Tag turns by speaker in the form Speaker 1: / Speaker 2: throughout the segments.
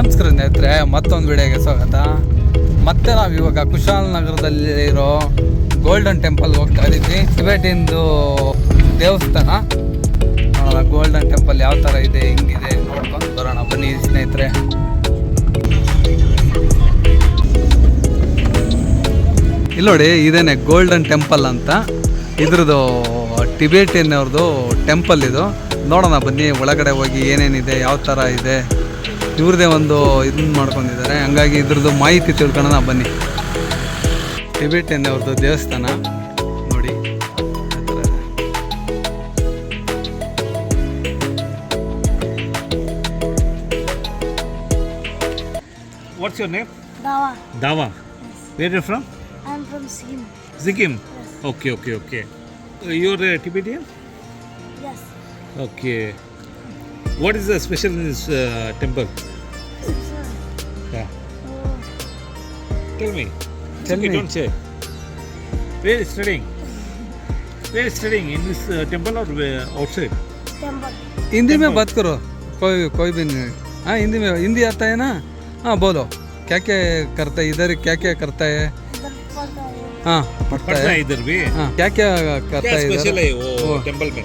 Speaker 1: ನಮಸ್ಕಾರ ಸ್ನೇಹಿತರೆ, ಮತ್ತೊಂದು ವಿಡಿಯೋಗೆ ಸ್ವಾಗತ. ಮತ್ತೆ ನಾವು ಇವಾಗ ಕುಶಾಲ್ ನಗರದಲ್ಲಿ ಇರೋ ಗೋಲ್ಡನ್ ಟೆಂಪಲ್ ಹೋಗ್ತಾ ಇದ್ದೀವಿ ಟಿಬೆಟಿಂದು ದೇವಸ್ಥಾನ. ನೋಡೋಣ ಗೋಲ್ಡನ್ ಟೆಂಪಲ್ ಯಾವ ಥರ ಇದೆ, ಹೆಂಗಿದೆ ನೋಡ್ಕೊಂಡು ಬರೋಣ. ಬನ್ನಿ ಸ್ನೇಹಿತರೆ. ಇಲ್ಲಿ ನೋಡಿ, ಇದೇನೆ ಗೋಲ್ಡನ್ ಟೆಂಪಲ್ ಅಂತ. ಇದ್ರದ್ದು ಟಿಬೇಟಿಯನ್ ಅವ್ರದ್ದು ಟೆಂಪಲ್ ಇದು. ನೋಡೋಣ ಬನ್ನಿ, ಒಳಗಡೆ ಹೋಗಿ ಏನೇನಿದೆ, ಯಾವ ಥರ ಇದೆ. ಇವ್ರದೇ ಒಂದು ಇದನ್ನ ಮಾಡ್ಕೊಂಡಿದ್ದಾರೆ. ಹಂಗಾಗಿ ಇದ್ರದ್ದು ಮಾಹಿತಿ ತಿಳ್ಕೊಳ ಬನ್ನಿ. ಟಿಬೆಟ್ ಎನ್ ಅವ್ರದ್ದು ದೇವಸ್ಥಾನ. ನೋಡಿ.
Speaker 2: What's your name
Speaker 3: Dawa.
Speaker 2: Dawa. From
Speaker 3: from Sikkim
Speaker 2: Sikkim okay okay okay your Tibetan okay what is the special is temple Tell me. It's
Speaker 1: Tell
Speaker 2: okay,
Speaker 1: me.
Speaker 2: Don't say. Where is studying? Where is studying? In this uh, temple or where- outside?
Speaker 3: temple.
Speaker 1: Hindi में बात करो कोई कोई भी नहीं हाँ हिंदी में हिंदी आता है ना हाँ बोलो क्या क्या करता है इधर क्या क्या करता है
Speaker 3: इधर पढ़ता है
Speaker 1: हाँ पढ़ता
Speaker 2: पढ़ता
Speaker 1: है
Speaker 2: है इधर भी
Speaker 1: हाँ क्या क्या करता
Speaker 2: क्या
Speaker 1: है
Speaker 2: स्पेशल है
Speaker 1: इधर
Speaker 2: वो
Speaker 1: वो।
Speaker 2: टेम्पल में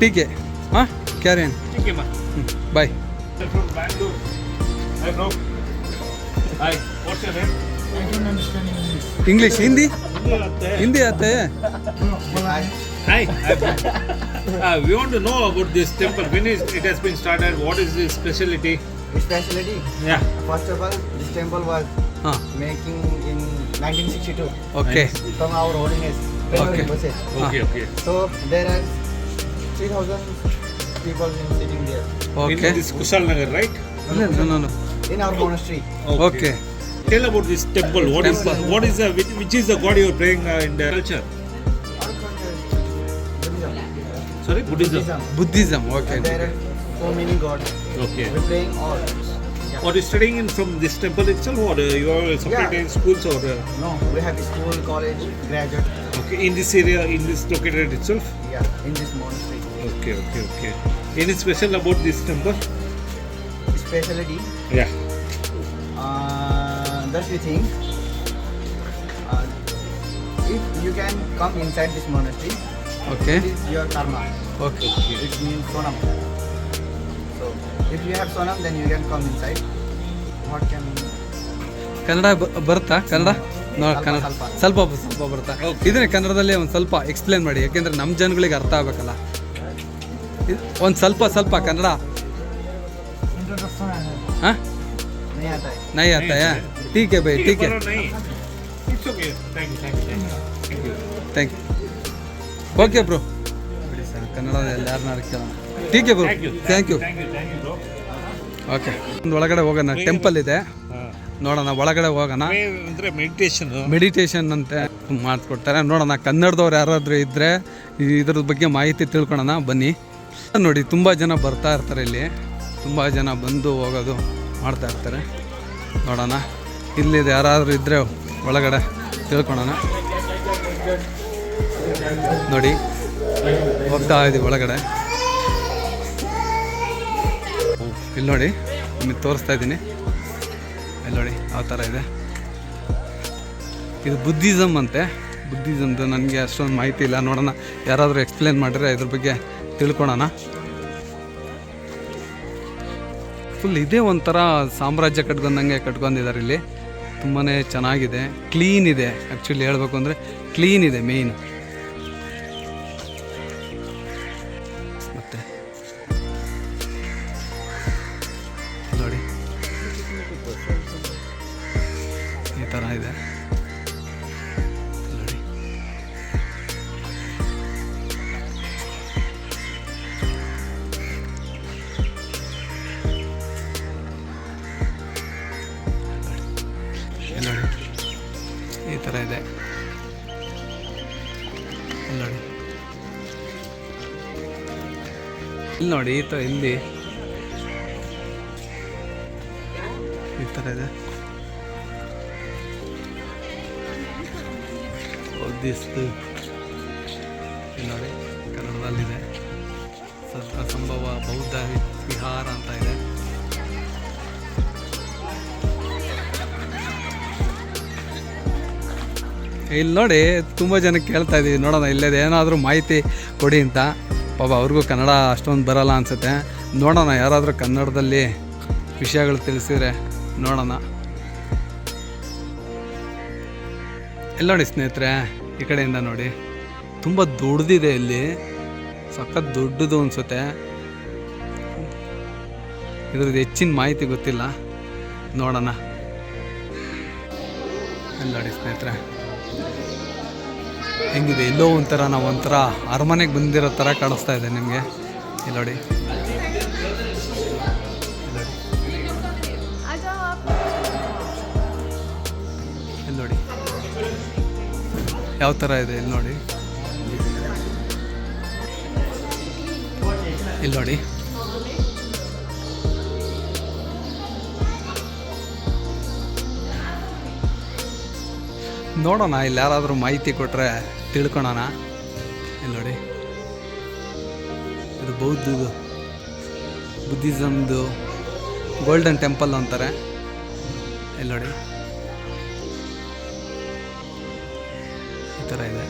Speaker 1: ठीक है हाँ क्या रेन
Speaker 2: ठीक है माँ
Speaker 1: bye
Speaker 2: I'm from Bangalore. Hi, what's your name?
Speaker 1: I don't
Speaker 2: understand English. English,
Speaker 1: Hindi? Hindi aate.
Speaker 2: Hi. Hi. Uh, we want to know about this temple. When is it has been started? What is the specialty?
Speaker 4: Specialty?
Speaker 2: Yeah.
Speaker 4: First of all, this temple was
Speaker 1: huh.
Speaker 4: making in 1962.
Speaker 1: Okay.
Speaker 4: From our holiness.
Speaker 1: Okay.
Speaker 4: Okay.
Speaker 2: okay. Okay.
Speaker 4: So there are 3,000 people sitting there.
Speaker 1: Okay.
Speaker 2: In this Kusal Nagar, right?
Speaker 1: No, no, no.
Speaker 4: In our monastery.
Speaker 1: Okay.
Speaker 2: Tell about this temple. What is
Speaker 1: temple.
Speaker 2: what is the which, which is the god you are praying uh, in the culture? Sorry, Buddhism.
Speaker 4: Buddhism.
Speaker 1: Buddhism.
Speaker 4: Okay. There are so many gods.
Speaker 2: Okay.
Speaker 4: We're praying all.
Speaker 2: What is studying in from this temple itself, or uh, you are separate
Speaker 4: yeah.
Speaker 2: schools or? Uh...
Speaker 4: No, we have school, college, graduate.
Speaker 2: Okay, in this area, in this located itself.
Speaker 4: Yeah, in this monastery.
Speaker 2: Okay, okay, okay. Any special about this temple?
Speaker 4: speciality.
Speaker 2: Yeah.
Speaker 4: Uh, that we think. Uh, if you can come inside this monastery,
Speaker 1: okay.
Speaker 4: this is your karma.
Speaker 1: Okay.
Speaker 4: It means sonam. So if you have sonam, then you can come inside. What can
Speaker 1: Kannada ಬರುತ್ತಾ ಕನ್ನಡ ಕನ್ನಡ
Speaker 4: ಸ್ವಲ್ಪ
Speaker 1: ಸ್ವಲ್ಪ ಬರುತ್ತಾ ಇದನ್ನೇ ಕನ್ನಡದಲ್ಲೇ ಒಂದು ಸ್ವಲ್ಪ explain ಮಾಡಿ ಯಾಕೆಂದ್ರೆ ನಮ್ಮ ಜನಗಳಿಗೆ ಅರ್ಥ ಆಗ್ಬೇಕಲ್ಲ ಒಂದು ಸ್ವಲ್ಪ ಸ್ವಲ್ಪ ಕನ್ನಡ ಹಾಂ
Speaker 4: नहीं आता है
Speaker 1: ನೈ ಆತ ಟೀಕ್ है भाई ठीक है
Speaker 2: बोलो नहीं. It's okay. Thank you, thank you, thank you. Thank you.
Speaker 1: Thank you okay bro ಬಿಡಿ ಸರ್ ಕನ್ನಡದಲ್ಲಿ ಯಾರನ್ನಾರು ಕೇಳೋಣ teak bro
Speaker 2: Thank you.
Speaker 1: Thank you
Speaker 2: Thank you, thank you, bro.
Speaker 1: Okay ಒಂದು ಒಳಗಡೆ ಹೋಗೋಣ ಟೆಂಪಲ್ ಇದೆ
Speaker 2: ಹಾ.
Speaker 1: ನೋಡೋಣ ಒಳಗಡೆ ಹೋಗೋಣ
Speaker 2: ಮೇ- ಅಂದ್ರೆ ಮೆಡಿಟೇಷನ್
Speaker 1: ಮೆಡಿಟೇಷನ್ ಅಂತೆ ಮಾಡಿಸ್ಕೊಡ್ತಾರೆ ನೋಡೋಣ ಕನ್ನಡದವ್ರು ಯಾರಾದರೂ ಇದ್ದರೆ ಇದ್ರ ಬಗ್ಗೆ ಮಾಹಿತಿ ತಿಳ್ಕೊಳೋಣ ಬನ್ನಿ ನೋಡಿ ತುಂಬ ಜನ ಬರ್ತಾ ಇರ್ತಾರೆ ಇಲ್ಲಿ ತುಂಬ ಜನ ಬಂದು ಹೋಗೋದು ಮಾಡ್ತಾ ಇರ್ತಾರೆ. ನೋಡೋಣ. ಇಲ್ಲಿದೆ ಯಾರಾದರೂ ಇದ್ದರೆ ಒಳಗಡೆ ತಿಳ್ಕೊಳೋಣ. ನೋಡಿ, ಹೋಗ್ತಾ ಇದ್ದೀವಿ ಒಳಗಡೆ. ಇಲ್ಲಿ ನೋಡಿ, ನಿಮಗೆ ತೋರಿಸ್ತಾ ಇದ್ದೀನಿ. ಇಲ್ಲಿ ನೋಡಿ ಯಾವ ಥರ ಇದೆ. ಇದು ಬುದ್ಧಿಸಮ್ ಅಂತೆ. ಬುದ್ಧಿಸಮ್ದು ನನಗೆ ಅಷ್ಟೊಂದು ಮಾಹಿತಿ ಇಲ್ಲ. ನೋಡೋಣ, ಯಾರಾದರೂ ಎಕ್ಸ್ಪ್ಲೇನ್ ಮಾಡಿದ್ರೆ ಇದ್ರ ಬಗ್ಗೆ ತಿಳ್ಕೊಳೋಣ. ಫುಲ್ ಇದೇ ಒಂಥರ ಸಾಮ್ರಾಜ್ಯ ಕಟ್ಕೊಂಡಂಗೆ ಕಟ್ಕೊಂಡಿದ್ದಾರೆ ಇಲ್ಲಿ. ತುಂಬಾ ಚೆನ್ನಾಗಿದೆ. ಕ್ಲೀನ್ ಇದೆ ಆ್ಯಕ್ಚುಲಿ ಹೇಳಬೇಕು ಅಂದರೆ ಕ್ಲೀನ್ ಇದೆ ಮೇಯ್ನ್ ಥರ ಇದೆ. ಇಲ್ಲಿ ನೋಡಿ. ಇಲ್ಲಿ ನೋಡಿ, ಈ ಥರ ಇಲ್ಲಿ ಈ ಥರ ಇದೆ. ದಿಸ್ತು ಇಲ್ಲಿ ನೋಡಿ, ಕನ್ನಡದಲ್ಲಿದೆ. ಸಂಭವ, ಬೌದ್ಧ ವಿಹಾರ ಅಂತ ಇದೆ. ಇಲ್ಲಿ ನೋಡಿ, ತುಂಬ ಜನ ಕೇಳ್ತಾ ಇದ್ದೀವಿ. ನೋಡೋಣ, ಇಲ್ಲದೆ ಏನಾದರೂ ಮಾಹಿತಿ ಕೊಡಿ ಅಂತ. ಪಾಪ ಅವ್ರಿಗೂ ಕನ್ನಡ ಅಷ್ಟೊಂದು ಬರಲ್ಲ ಅನಿಸುತ್ತೆ. ನೋಡೋಣ, ಯಾರಾದರೂ ಕನ್ನಡದಲ್ಲಿ ವಿಷಯಗಳು ತಿಳಿಸಿದ್ರೆ ನೋಡೋಣ. ಎಲ್ಲ ನೋಡಿ ಸ್ನೇಹಿತರೆ, ಈ ಕಡೆಯಿಂದ ನೋಡಿ. ತುಂಬ ದೊಡ್ಡದಿದೆ ಇಲ್ಲಿ. ಸಖತ್ ದೊಡ್ಡದು ಅನಿಸುತ್ತೆ. ಇದ್ರದ್ದು ಹೆಚ್ಚಿನ ಮಾಹಿತಿ ಗೊತ್ತಿಲ್ಲ. ನೋಡೋಣ. ಎಲ್ಲ ನೋಡಿ ಸ್ನೇಹಿತರೆ. ಹೆಂಗಿದೆ? ಎಲ್ಲೋ ಒಂಥರ ನಾವು ಒಂಥರ ಅರಮನೆಗೆ ಬಂದಿರೋ ಥರ ಕಾಣಿಸ್ತಾ ಇದೆ ನಿಮಗೆ. ಇಲ್ಲಿ ನೋಡಿ. ನೋಡಿ. ಯಾವ ಥರ ಇದೆ ಇಲ್ಲಿ ನೋಡಿ. ಇಲ್ಲಿ ನೋಡಿ. ನೋಡೋಣ, ಇಲ್ಲಿ ಯಾರಾದರೂ ಮಾಹಿತಿ ಕೊಟ್ಟರೆ ತಿಳ್ಕೊಳೋಣ. ಇಲ್ಲಿ ನೋಡಿ? ಇದು ಬೌದ್ಧದು ಬುದ್ಧಿಸಮ್ದು ಗೋಲ್ಡನ್ ಟೆಂಪಲ್ ಅಂತಾರೆ. ಇಲ್ಲಿ ನೋಡಿ? ಈ ಥರ ಇದೆ.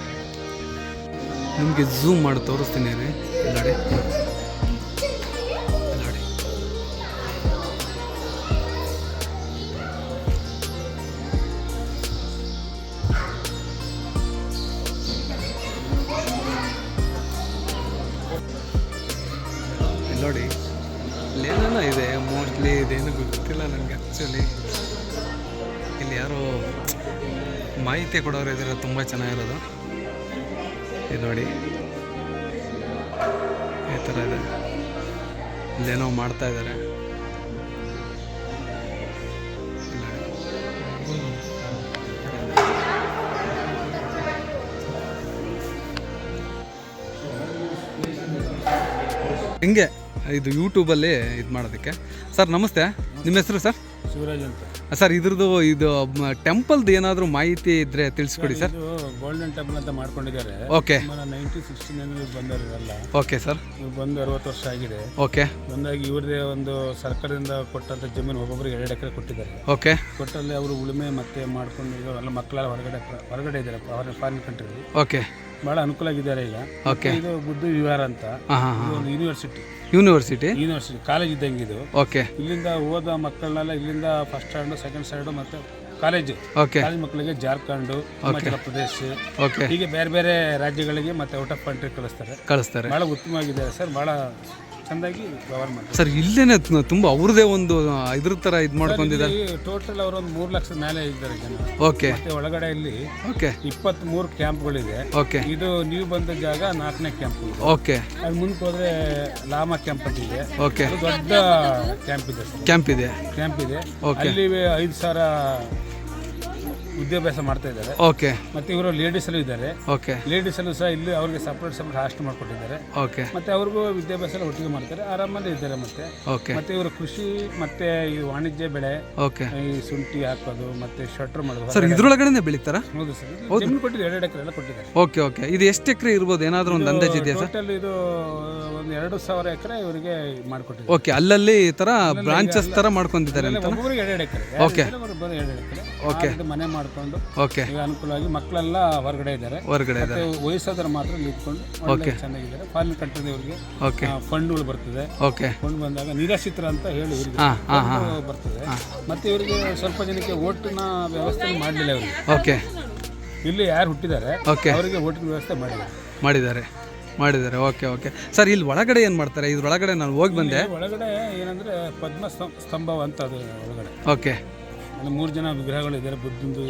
Speaker 1: ನಿಮಗೆ ಝೂಮ್ ಮಾಡಿ ತೋರಿಸ್ತೀನಿ ರೀ. ಇಲ್ಲಿ ನೋಡಿ? ಮೋಸ್ಟ್ಲಿ ಇದೇನು ಗೊತ್ತಿಲ್ಲ ನನಗೆ ಆ್ಯಕ್ಚುಲಿ ಇಲ್ಲಿ ಯಾರೋ ಮಾಹಿತಿ ಕೊಡೋರು ಇದ್ದಾರೆ ತುಂಬ ಚೆನ್ನಾಗಿರೋದು. ಇದು ನೋಡಿ. ಈ ಥರ ಇದೆ. ಇಲ್ಲೇನೋ ಮಾಡ್ತಾ ಇದ್ದಾರೆ ಹಿಂಗೆ. ಇದು ಯೂಟ್ಯೂಬಲ್ಲಿ ಇದು ಮಾಡೋದಕ್ಕೆ. ಸರ್ ನಮಸ್ತೆ. ನಿಮ್ಮ ಹೆಸರು ಸರ್?
Speaker 5: ಶಿವರಾಜ್ ಅಂತ.
Speaker 1: ಸರ್ ಇದ್ರದ್ದು ಇದು ಟೆಂಪಲ್ದು ಏನಾದರೂ ಮಾಹಿತಿ ಇದ್ದರೆ ತಿಳಿಸ್ಕೊಡಿ ಸರ್
Speaker 5: ಗೋಲ್ಡನ್ ಟೆಂಪಲ್ ಅಂತ ಮಾಡ್ಕೊಂಡಿದ್ದಾರೆ.
Speaker 1: ಓಕೆ.
Speaker 5: ನೈನ್ಟೀನ್ ಸಿಕ್ಸ್ಟೀನಲ್ಲಿ ಇರಲ್ಲ
Speaker 1: ಓಕೆ ಸರ್.
Speaker 5: ಇವ್ರು ಬಂದು ಅರವತ್ತು ವರ್ಷ ಆಗಿದೆ.
Speaker 1: ಓಕೆ.
Speaker 5: ಬಂದಾಗಿ ಇವ್ರದೇ ಒಂದು ಸರ್ಕಾರದಿಂದ ಕೊಟ್ಟಂತ ಜಮೀನು ಒಬ್ಬೊಬ್ಬರಿಗೆ ಎರಡು ಎಕರೆ ಕೊಟ್ಟಿದ್ದಾರೆ.
Speaker 1: ಓಕೆ.
Speaker 5: ಕೊಟ್ಟಲ್ಲಿ ಅವರು ಉಳುಮೆ ಮತ್ತೆ ಮಾಡ್ಕೊಂಡು ಎಲ್ಲ ಮಕ್ಕಳೆಲ್ಲ ಹೊರಗಡೆ ಹೊರಗಡೆ ಇದ್ದಾರೆ ಫಾರಿನ್ ಕಂಟ್ರಿ
Speaker 1: ಓಕೆ.
Speaker 5: ಭಾಳ ಅನುಕೂಲ ಆಗಿದ್ದಾರೆ ಈಗ.
Speaker 1: ಓಕೆ.
Speaker 5: ಇದು ಬುದ್ಧ ವಿವಾರ ಅಂತ. ಒಂದು ಯೂನಿವರ್ಸಿಟಿ
Speaker 1: ಯೂನಿವರ್ಸಿಟಿ
Speaker 5: ಯೂನಿವರ್ಸಿಟಿ ಕಾಲೇಜ್ ಇದ್ದಂಗೆ ಇದು.
Speaker 1: ಓಕೆ
Speaker 5: ಇಲ್ಲಿಂದ ಓದ ಮಕ್ಕಳನ್ನೆಲ್ಲ ಇಲ್ಲಿಂದ ಫಸ್ಟ್ ಸ್ಟ್ಯಾಂಡು ಸೆಕೆಂಡ್ ಸ್ಟ್ಯಾಂಡು ಮತ್ತು ಕಾಲೇಜು
Speaker 1: ಓಕೆ
Speaker 5: ಕಾಲೇಜ್ ಮಕ್ಕಳಿಗೆ ಜಾರ್ಖಂಡ್ ಹಿಮಾಚಲ ಪ್ರದೇಶ್
Speaker 1: ಓಕೆ
Speaker 5: ಹೀಗೆ ಬೇರೆ ಬೇರೆ ರಾಜ್ಯಗಳಿಗೆ ಮತ್ತೆ ಔಟ್ ಆಫ್ ಕಂಟ್ರಿ ಕಳಿಸ್ತಾರೆ.
Speaker 1: ಕಳಿಸ್ತಾರೆ.
Speaker 5: ಬಹಳ ಉತ್ತಮವಾಗಿದೆ ಸರ್ ಭಾಳ ಚೆಂದಾಗಿ ವ್ಯವಹಾರ ಮಾಡ್ತಾರೆ
Speaker 1: ಸರ್ ಇಲ್ಲೇನೆ ತುಂಬ ಅವ್ರದ್ದೇ ಒಂದು ಇದ್ರ ಥರ ಇದು ಮಾಡ್ಕೊಂಡಿದ್ದಾರೆ.
Speaker 5: ಟೋಟಲ್ ಅವರು ಒಂದು ಮೂರು ಲಕ್ಷದ ಮೇಲೆ ಇದ್ದಾರೆ ಜನ.
Speaker 1: ಓಕೆ.
Speaker 5: ಮತ್ತೆ ಒಳಗಡೆ ಇಲ್ಲಿ
Speaker 1: ಓಕೆ.
Speaker 5: ಇಪ್ಪತ್ತ್ ಮೂರು ಕ್ಯಾಂಪ್ಗಳಿದೆ.
Speaker 1: ಓಕೆ.
Speaker 5: ಇದು ನೀವು ಬಂದ ಜಾಗ ನಾಲ್ಕನೇ ಕ್ಯಾಂಪ್ ಇದೆ.
Speaker 1: ಓಕೆ.
Speaker 5: ಅಲ್ಲಿ ಮುಂದಕ್ಕೆ ಹೋದ್ರೆ ಲಾಮಾ ಕ್ಯಾಂಪ್ ಅಂತ ಇದೆ.
Speaker 1: ಓಕೆ.
Speaker 5: ಅದು ದೊಡ್ಡ ಕ್ಯಾಂಪ್ ಇದೆ
Speaker 1: ಕ್ಯಾಂಪ್ ಇದೆ.
Speaker 5: ಕ್ಯಾಂಪ್ ಇದೆ. ಅಲ್ಲಿ ಐದು ಸಾವಿರ ವಿದ್ಯಾಭ್ಯಾಸ ಮಾಡ್ತಾ ಇದ್ದಾರೆ.
Speaker 1: ಓಕೆ
Speaker 5: ಮತ್ತೆ ಇವರು ಲೇಡೀಸಲ್ಲೂ ಇದ್ದಾರೆ.
Speaker 1: ಓಕೆ
Speaker 5: ಲೇಡೀಸಲ್ಲೂ ಸಹ ಇಲ್ಲಿ ಅವ್ರಿಗೆ ಸಪ್ರೇಟ್ ಸಪ್ರೇಟ್ ಹಾಸ್ಟ್ ಮಾಡಿಕೊಟ್ಟಿದ್ದಾರೆ.
Speaker 1: ಓಕೆ
Speaker 5: ಮತ್ತೆ ಅವ್ರಿಗೂ ವಿದ್ಯಾಭ್ಯಾಸ ಎಲ್ಲ ಒಟ್ಟಿಗೆ ಮಾಡ್ತಾರೆ. ಆರಾಮಲ್ಲಿ ಇದ್ದಾರೆ ಮತ್ತೆ.
Speaker 1: ಓಕೆ
Speaker 5: ಮತ್ತೆ ಇವರು ಕೃಷಿ ಮತ್ತೆ ಈ ವಾಣಿಜ್ಯ ಬೆಳೆ
Speaker 1: ಓಕೆ
Speaker 5: ಈ ಶುಂಠಿ ಹಾಕೋದು ಮತ್ತೆ ಶಟ್ರ್ ಮಾಡೋದು
Speaker 1: ಸರ್ ಇದ್ರೊಳಗಡೆ ಬೆಳಿತಾರಾ?
Speaker 5: ಹೌದು ಸರ್ ಜಮೀನು ಕೊಟ್ಟಿದ್ದಾರೆ ಎರಡು ಎಕರೆ ಎಲ್ಲ ಕೊಟ್ಟಿದ್ದಾರೆ.
Speaker 1: ಓಕೆ ಓಕೆ ಇದು ಎಷ್ಟು ಎಕರೆ ಇರ್ಬೋದು? ಏನಾದರೂ ಒಂದು ಅಂದಾಜು ಇದೆಯಾ ಸರ್
Speaker 5: ಟೋಟಲ್ ಇದು ಒಂದು ಎರಡು ಸಾವಿರ ಎಕರೆ ಇವರಿಗೆ ಮಾಡಿಕೊಟ್ಟಿದ್ದಾರೆ.
Speaker 1: ಓಕೆ ಅಲ್ಲಲ್ಲಿ ಈ ಥರ ಬ್ರಾಂಚಸ್ ಥರ ಮಾಡ್ಕೊಂಡಿದ್ದಾರೆ ಅಂತ
Speaker 5: ಒಬ್ಬೊಬ್ಬರಿಗೆ ಎರಡು ಎಕರೆ. ಓಕೆ ಎರಡು ಎಕರೆ. ಆ, ಮನೆ ಮಾಡ್ಕೊಂಡು
Speaker 1: ಓಕೆ
Speaker 5: ಈಗ ಅನುಕೂಲವಾಗಿ ಮಕ್ಕಳೆಲ್ಲ ಹೊರಗಡೆ ಇದ್ದಾರೆ.
Speaker 1: ಹೊರಗಡೆ
Speaker 5: ಇದ್ದಾರೆ. ವಯಸ್ಸಾದ್ರೆ ಮಾತ್ರ ನಿಂತ್ಕೊಂಡು ಓಕೆ ಚೆನ್ನಾಗಿದ್ದಾರೆ. ಫಾರಿನ್ ಕಂಟ್ರಿ ಇವರಿಗೆ
Speaker 1: ಓಕೆ
Speaker 5: ಫಂಡ್ಗಳು ಬರ್ತದೆ.
Speaker 1: ಓಕೆ
Speaker 5: ಫಂಡ್ ಬಂದಾಗ ನಿರಾಶ್ರಿತರ ಅಂತ ಹೇಳಿ ಇವರಿಗೆ ಬರ್ತದೆ. ಮತ್ತೆ ಇವರಿಗೆ ಸ್ವಲ್ಪ ಜನಕ್ಕೆ ಓಟಿನ ವ್ಯವಸ್ಥೆ ಮಾಡಲಿಲ್ಲ ಇವರಿಗೆ
Speaker 1: ಓಕೆ
Speaker 5: ಇಲ್ಲಿ ಯಾರು ಹುಟ್ಟಿದ್ದಾರೆ
Speaker 1: ಓಕೆ
Speaker 5: ಅವರಿಗೆ ಓಟಿನ ವ್ಯವಸ್ಥೆ ಮಾಡಿದ್ದಾರೆ.
Speaker 1: ಮಾಡಿದ್ದಾರೆ. ಮಾಡಿದ್ದಾರೆ. ಓಕೆ ಓಕೆ ಸರ್ ಇಲ್ಲಿ ಒಳಗಡೆ ಏನು ಮಾಡ್ತಾರೆ? ಇದ್ರೊಳಗಡೆ ನಾನು ಹೋಗಿ ಬಂದೆ.
Speaker 5: ಒಳಗಡೆ ಏನಂದ್ರೆ ಪದ್ಮ ಸ್ತಂ- ಸ್ತಂಭ ಅಂತ ಅದು ಒಳಗಡೆ.
Speaker 1: ಓಕೆ
Speaker 5: ಅಲ್ಲಿ ಮೂರು ಜನ ವಿಗ್ರಹಗಳು ಇದ್ದಾರೆ ಬುದ್ಧಂದು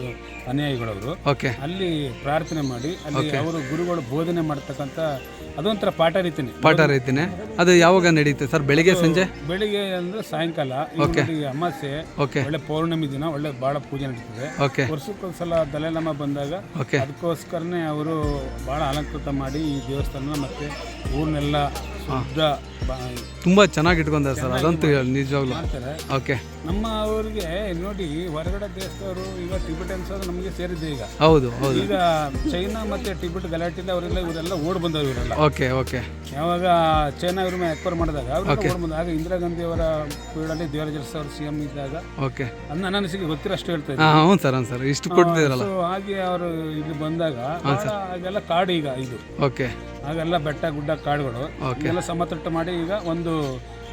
Speaker 5: ಅನುಯಾಯಿಗಳವರು.
Speaker 1: ಓಕೆ.
Speaker 5: ಅಲ್ಲಿ ಪ್ರಾರ್ಥನೆ ಮಾಡಿ ಅಲ್ಲಿ ಅವರು ಗುರುಗಳು ಬೋಧನೆ ಮಾಡ್ತಕ್ಕಂಥ ಅದೊಂಥರ ಪಾಠ ರೀತಿನೇ.
Speaker 1: ಪಾಠ ರೀತಿನೇ. ಅದು ಯಾವಾಗ ನಡೆಯುತ್ತೆ ಸರ್? ಬೆಳಿಗ್ಗೆ ಸಂಜೆ?
Speaker 5: ಬೆಳಿಗ್ಗೆ ಅಂದ್ರೆ ಸಾಯಂಕಾಲ. ಓಕೆ. ನೋಡಿ ಅಮಾಸೆ.
Speaker 1: ಓಕೆ.
Speaker 5: ಒಳ್ಳೆ ಪೌರ್ಣಮಿ ದಿನ ಒಳ್ಳೆ ಬಹಳ ಪೂಜೆ ನಡೀತದೆ.
Speaker 1: ಓಕೆ.
Speaker 5: ವರ್ಷಕ್ಕೊಂದ್ಸಲ ದಲೈಲಾಮ ಬಂದಾಗ
Speaker 1: ಓಕೆ.
Speaker 5: ಅದಕ್ಕೋಸ್ಕರನೇ ಅವರು ಬಹಳ ಅಲಂಕೃತ ಮಾಡಿ ಈ ದೇವಸ್ಥಾನ ಮತ್ತೆ ಊರನ್ನೆಲ್ಲ ಶುದ್ಧ
Speaker 1: ತುಂಬ ಚೆನ್ನಾಗಿ ಇಟ್ಕೊಂತಾರೆ ಸರ್ ಅದಂತೂ ಹೇಳಿ ನಿಜವಾಗ್ಲೂ.
Speaker 5: ಮಾಡ್ತಾರೆ.
Speaker 1: ಓಕೆ.
Speaker 5: ನಮ್ಮ ಅವ್ರಿಗೆ ನೋಡಿ ಹೊರಗಡೆ ದೇಶದವರು ಈಗ ಟಿಬೆಟನ್ಸ್ ಅವರು ನಮಗೆ ಸೇರಿದ್ದೆ ಈಗ.
Speaker 1: ಹೌದು ಹೌದು.
Speaker 5: ಈಗ ಚೈನಾ ಮತ್ತೆ ಟಿಬೆಟ್ ಗಲಾಟಿಂದ ಅವರೆಲ್ಲ ಇವರೆಲ್ಲ ಓಡ್ ಬಂದವರು ಇವರೆಲ್ಲ.
Speaker 1: Okay okay.
Speaker 5: ಯಾವಾಗ ಚೈನಾ ಇವ್ರ ಮೇಲೆ ಎಕ್ವರ್ ಮಾಡಿದಾಗ ಅವ್ರು ಓಡ್ ಬಂದ ಆಗ ಇಂದಿರಾ ಗಾಂಧಿ ಅವರ ಪೀರಿಯಡಲ್ಲಿ ದೇವರಾಜ್ ಅವರು ಸಿ ಎಂ ಇದ್ದಾಗ
Speaker 1: ಓಕೆ.
Speaker 5: ಅನ್ನ ನನ್ನ ಅನಿಸಿಕೆ ಗೊತ್ತಿರೋಷ್ಟು ಹೇಳ್ತಾ ಇದ್ದೆ
Speaker 1: ಹಾಂ ಹ್ಞೂ ಸರ್ ಹ್ಞೂ ಸರ್. ಇಷ್ಟು
Speaker 5: ಕೊಡ್ತಿದ್ರಲ್ಲ ಹಾಗೆ ಅವರು ಇಲ್ಲಿ ಬಂದಾಗ ಅದೆಲ್ಲ ಕಾಡು ಈಗ ಇದು.
Speaker 1: ಓಕೆ.
Speaker 5: ಆಗೆಲ್ಲ ಬೆಟ್ಟ ಗುಡ್ಡ ಕಾಡುಗಳು ಎಲ್ಲ ಸಮತಟ್ಟು ಮಾಡಿ ಈಗ ಒಂದು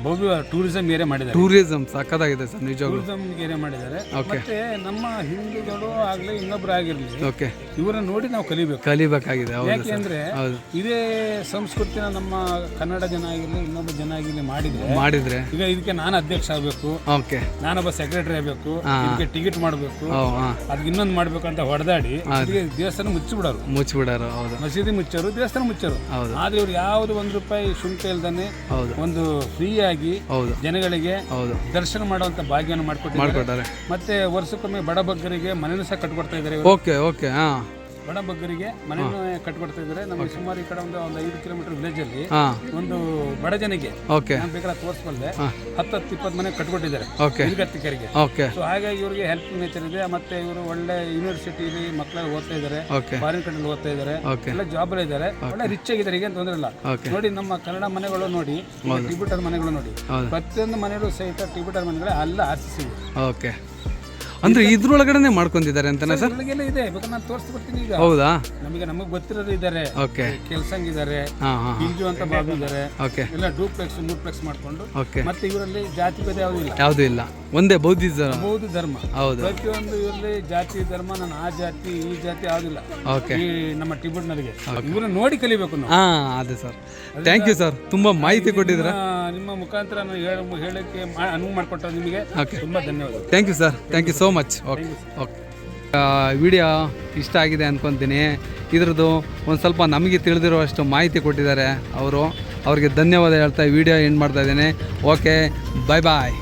Speaker 5: ಭವ್ಯ ಟೂರಿಸಂ ಏರಿಯಾ ಮಾಡಿದ್ದಾರೆ.
Speaker 1: ಟೂರಿಸಮ್ ಸಕ್ಕತ್ತಾಗಿದೆ ಸರ್ ನಿಜವಾಗ್ಲೂ.
Speaker 5: ಟೂರಿಸಂ ಏರಿಯಾ ಮಾಡಿದ್ದಾರೆ.
Speaker 1: Okay.
Speaker 5: ಮತ್ತೆ ನಮ್ಮ ಹಿಂದೂಗಳು ಆಗ್ಲಿ ಇನ್ನೊಬ್ರು ಆಗಿರ್ಲಿ
Speaker 1: ಓಕೆ
Speaker 5: ಇವರನ್ನ ನೋಡಿ ನಾವು ಕಲಿಬೇಕು.
Speaker 1: ಕಲಿಬೇಕಾಗಿದೆ ಹೌದು
Speaker 5: ಯಾಕೆ
Speaker 1: ಸರ್.
Speaker 5: ಅಂದ್ರೆ
Speaker 1: ಹೌದು.
Speaker 5: ಇದೇ ಸಂಸ್ಕೃತಿನ ನಮ್ಮ ಕನ್ನಡ ಜನ ಆಗಿರ್ಲಿ ಇನ್ನೊಬ್ಬ ಜನ ಆಗಿರ್ಲಿ ಮಾಡಿದ್ರೆ
Speaker 1: ಮಾಡಿದ್ರೆ.
Speaker 5: ಈಗ ಇದಕ್ಕೆ ನಾನು ಅಧ್ಯಕ್ಷ ಆಗಬೇಕು
Speaker 1: ಓಕೆ
Speaker 5: ನಾನೊಬ್ಬ ಸೆಕ್ರೆಟರಿ ಆಗಬೇಕು ಇದಕ್ಕೆ ಟಿಕೆಟ್ ಮಾಡಬೇಕು
Speaker 1: ಓ ಹಾಂ.
Speaker 5: ಅದಕ್ಕೆ ಇನ್ನೊಂದು ಮಾಡ್ಬೇಕು ಅಂತ ಹೊಡೆದಾಡಿ ದೇವಸ್ಥಾನ ಮುಚ್ಚಿಬಿಡೋರು.
Speaker 1: ಮುಚ್ಚಿಬಿಡಾರು ಹೌದು.
Speaker 5: ಮಸೀದಿ ಮುಚ್ಚೋರು ದೇವಸ್ಥಾನ ಮುಚ್ಚೋರು.
Speaker 1: ಹೌದು.
Speaker 5: ಆದ್ರೆ ಇವ್ರು ಯಾವ್ದು ಒಂದ್ ರೂಪಾಯಿ ಶುಲ್ಕ ಇಲ್ದಾನೆ
Speaker 1: ಹೌದು.
Speaker 5: ಒಂದು ಫ್ರೀ ಆಗಿ
Speaker 1: ಹೌದು.
Speaker 5: ಜನಗಳಿಗೆ
Speaker 1: ಹೌದು.
Speaker 5: ದರ್ಶನ ಮಾಡುವಂತ ಭಾಗ್ಯವನ್ನು ಮಾಡ್ಕೊಟ್ಟಿದ್ದಾರೆ. ಮತ್ತೆ ವರ್ಷಕ್ಕೊಮ್ಮೆ ಬಡ ಬಗ್ಗರಿಗೆ ಮನೆಯನ್ನು ಸಹ ಕಟ್ಕೊಡ್ತಾ ಇದ್ದಾರೆ
Speaker 1: ಓಕೆ ಓಕೆ ಹಾಂ.
Speaker 5: ಬಡ ಬಗ್ಗರಿಗೆ ಮನೆಯನ್ನು ಕಟ್ಕೊಡ್ತಾ ಇದ್ದಾರೆ. ನಮಗೆ ಸುಮಾರು ಈ ಕಡೆ ಒಂದು ಒಂದು ಐದು ಕಿಲೋಮೀಟರ್ ವಿಲೇಜ್ ಅಲ್ಲಿ ಒಂದು ಬಡ ಜನಕ್ಕೆ
Speaker 1: ಓಕೆ
Speaker 5: ನಾನು ಬೇಕಾದ್ರೆ ತೋರಿಸ್ಬಲ್ಲೆ ಹತ್ತು ಹತ್ತು ಇಪ್ಪತ್ತು ಮನೆ ಕಟ್ಕೊಟ್ಟಿದ್ದಾರೆ ನಿರ್ಗತಿಕರಿಗೆ.
Speaker 1: ಓಕೆ
Speaker 5: ಸೊ ಹಾಗಾಗಿ ಇವರಿಗೆ ಹೆಲ್ಪ್ ನೇಚರ್ ಇದೆ. ಮತ್ತೆ ಇವರು ಒಳ್ಳೆ ಯೂನಿವರ್ಸಿಟಿಲಿ ಮಕ್ಕಳು ಓದ್ತಾ ಇದ್ದಾರೆ. ಫಾರಿನ್ ಕಂಟ್ರಿ ಓದ್ತಾ ಇದ್ದಾರೆ. ಎಲ್ಲ ಜಾಬ್ ಇದ್ದಾರೆ. ಒಳ್ಳೆ ರಿಚ್ ಆಗಿದ್ದಾರೆ ಈಗ ತೊಂದರೆ ಇಲ್ಲ. ನೋಡಿ ನಮ್ಮ ಕನ್ನಡ ಮನೆಗಳು ನೋಡಿ ಟಿಬಿಟರ್ ಮನೆಗಳು ನೋಡಿ. ಪ್ರತಿಯೊಂದು ಮನೆಗಳು ಸಹಿತ ಟಿಬಿಟರ್ ಮನೆಗಳೇ ಅಲ್ಲ ಆರ್ಸಿಸಿ
Speaker 1: ಓಕೆ ಅಂದರೆ ಇದ್ರೊಳಗಡೆನೆ ಮಾಡ್ಕೊಂಡಿದ್ದಾರೆ ಅಂತನಾ ಸರ್?
Speaker 5: ಒಳಗೆಲ್ಲ ಇದೆ. ಬೇಕಾದ್ರೆ ನಾನು ತೋರಿಸ್ಬಿಡ್ತೀನಿ ಈಗ.
Speaker 1: ಹೌದಾ?
Speaker 5: ನಮಗೆ ನಮಗೆ ಗೊತ್ತಿರೋರು ಇದ್ದಾರೆ.
Speaker 1: ಓಕೆ.
Speaker 5: ಕೆಲ್ಸಂಗ್ ಇದ್ದಾರೆ
Speaker 1: ಹಾಂ ಹಾಂ
Speaker 5: ಪಿಂಜು ಅಂತ ಬಾಬು ಇದ್ದಾರೆ.
Speaker 1: ಓಕೆ.
Speaker 5: ಎಲ್ಲ ಡೂಪ್ಲೆಕ್ಸ್ ಮೂರ್ಪ್ಲೆಕ್ಸ್ ಮಾಡ್ಕೊಂಡು.
Speaker 1: ಓಕೆ.
Speaker 5: ಮತ್ತೆ ಇವರಲ್ಲಿ ಜಾತಿ ಭೇದ ಯಾವುದೂ ಇಲ್ಲ.
Speaker 1: ಯಾವುದೂ ಇಲ್ಲ. ಒಂದೇ ಬೌದ್ಧಿಸಮ್
Speaker 5: ಬೌದ್ಧ ಧರ್ಮ.
Speaker 1: ಹೌದು.
Speaker 5: ಪ್ರತಿಯೊಂದು ಇವರಲ್ಲಿ ಜಾತಿ ಧರ್ಮ ನಾನು ಆ ಜಾತಿ ಈ ಜಾತಿ ಯಾವುದಿಲ್ಲ
Speaker 1: ಓಕೆ.
Speaker 5: ಈ ನಮ್ಮ ಟಿಬೆಟ್ನರಿಗೆ ಇವರನ್ನ ನೋಡಿ ಕಲಿಬೇಕು ನಾವು.
Speaker 1: ಹಾಂ ಅದೇ ಸರ್. ಥ್ಯಾಂಕ್ ಯು ಸರ್ ತುಂಬಾ ಮಾಹಿತಿ ಕೊಟ್ಟಿದ್ದೀರಾ.
Speaker 5: ನಿಮ್ಮ- ಮುಖಾಂತರ ನಾನು ಹೇಳ ಹೇಳಕ್ಕೆ ಮಾ- ಅನುವು ಮಾಡಿಕೊಟ್ಟ ನಿಮಗೆ
Speaker 1: ಓಕೆ
Speaker 5: ತುಂಬಾ ಧನ್ಯವಾದ
Speaker 1: thank you sir thank you so much okay okay video ಇಷ್ಟ ಆಗಿದೆ ಅಂದ್ಕೊತೀನಿ ಇದ್ರದ್ದು ಒಂದು ಸ್ವಲ್ಪ ನಮಗೆ ತಿಳಿದಿರುವಷ್ಟು ಮಾಹಿತಿ ಕೊಟ್ಟಿದ್ದಾರೆ ಅವರು. ಅವ್ರಿಗೆ ಧನ್ಯವಾದ ಹೇಳ್ತಾ ವಿಡಿಯೋ ಎಂಡ್ ಮಾಡ್ತಾ ಇದ್ದೀನಿ. ಓಕೆ ಬಾಯ್ ಬಾಯ್